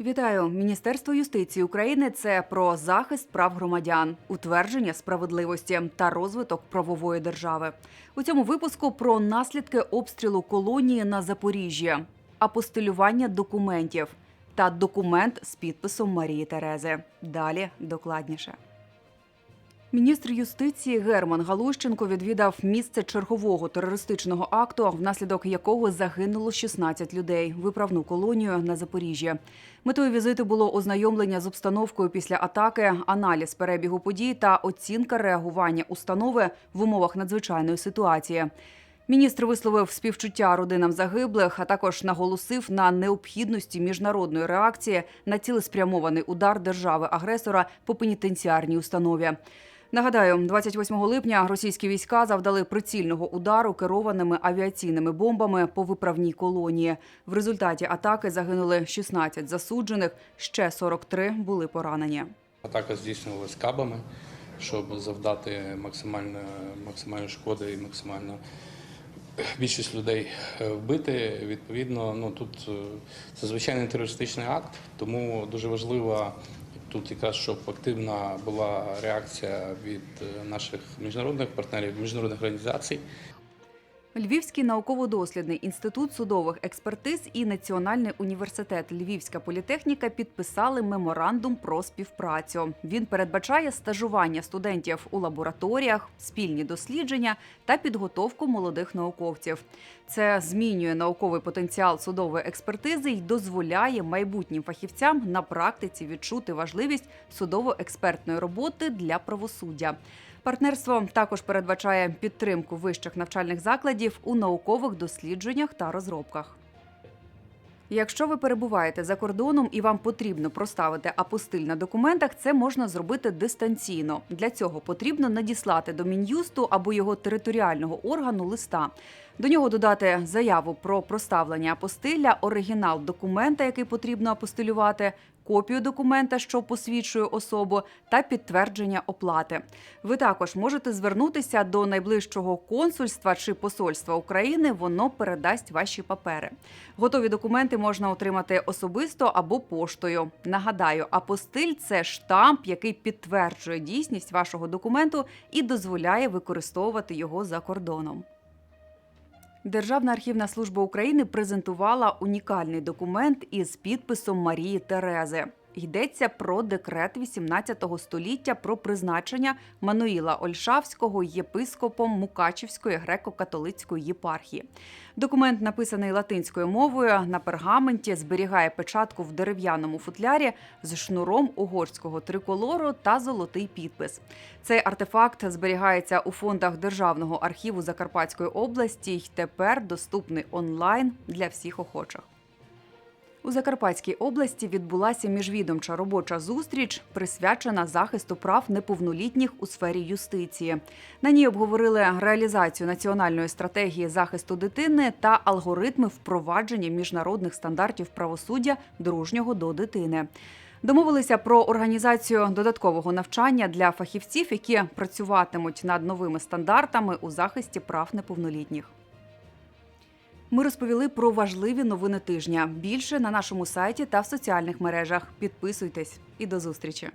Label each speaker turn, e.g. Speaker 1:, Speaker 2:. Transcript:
Speaker 1: Вітаю! Міністерство юстиції України це про захист прав громадян, утвердження справедливості та розвиток правової держави. У цьому випуску про наслідки обстрілу колонії на Запоріжжі, апостилювання документів та документ з підписом Марії Терези. Далі докладніше. Міністр юстиції Герман Галущенко відвідав місце чергового терористичного акту, внаслідок якого загинуло 16 людей. Виправну колонію на Запоріжжі. Метою візиту було ознайомлення з обстановкою після атаки, аналіз перебігу подій та оцінка реагування установи в умовах надзвичайної ситуації. Міністр висловив співчуття родинам загиблих, а також наголосив на необхідності міжнародної реакції на цілеспрямований удар держави-агресора по пенітенціарній установі. Нагадаю, 28 липня російські війська завдали прицільного удару керованими авіаційними бомбами по виправній колонії. В результаті атаки загинули 16 засуджених, ще 43 були поранені.
Speaker 2: Атака здійснювалась кабами, щоб завдати максимально, максимальної шкоди і максимально більшість людей е, вбити. Відповідно, ну тут е, це звичайний терористичний акт, тому дуже важливо тут якраз щоб активна була реакція від е, наших міжнародних партнерів, міжнародних організацій.
Speaker 1: Львівський науково-дослідний інститут судових експертиз і Національний університет Львівська політехніка підписали меморандум про співпрацю. Він передбачає стажування студентів у лабораторіях, спільні дослідження та підготовку молодих науковців. Це змінює науковий потенціал судової експертизи і дозволяє майбутнім фахівцям на практиці відчути важливість судово-експертної роботи для правосуддя. Партнерство також передбачає підтримку вищих навчальних закладів у наукових дослідженнях та розробках. Якщо ви перебуваєте за кордоном і вам потрібно проставити апостиль на документах, це можна зробити дистанційно. Для цього потрібно надіслати до мін'юсту або його територіального органу листа. До нього додати заяву про проставлення апостиля, оригінал документа, який потрібно апостилювати, копію документа, що посвідчує особу, та підтвердження оплати. Ви також можете звернутися до найближчого консульства чи посольства України. Воно передасть ваші папери. Готові документи можна отримати особисто або поштою. Нагадаю, апостиль це штамп, який підтверджує дійсність вашого документу і дозволяє використовувати його за кордоном. Державна архівна служба України презентувала унікальний документ із підписом Марії Терези. Йдеться про декрет 18 століття про призначення Мануїла Ольшавського єпископом Мукачівської греко-католицької єпархії. Документ, написаний латинською мовою, на пергаменті зберігає печатку в дерев'яному футлярі з шнуром угорського триколору та золотий підпис. Цей артефакт зберігається у фондах Державного архіву Закарпатської області й тепер доступний онлайн для всіх охочих. У Закарпатській області відбулася міжвідомча робоча зустріч, присвячена захисту прав неповнолітніх у сфері юстиції. На ній обговорили реалізацію національної стратегії захисту дитини та алгоритми впровадження міжнародних стандартів правосуддя дружнього до дитини. Домовилися про організацію додаткового навчання для фахівців, які працюватимуть над новими стандартами у захисті прав неповнолітніх. Ми розповіли про важливі новини тижня. Більше на нашому сайті та в соціальних мережах. Підписуйтесь і до зустрічі.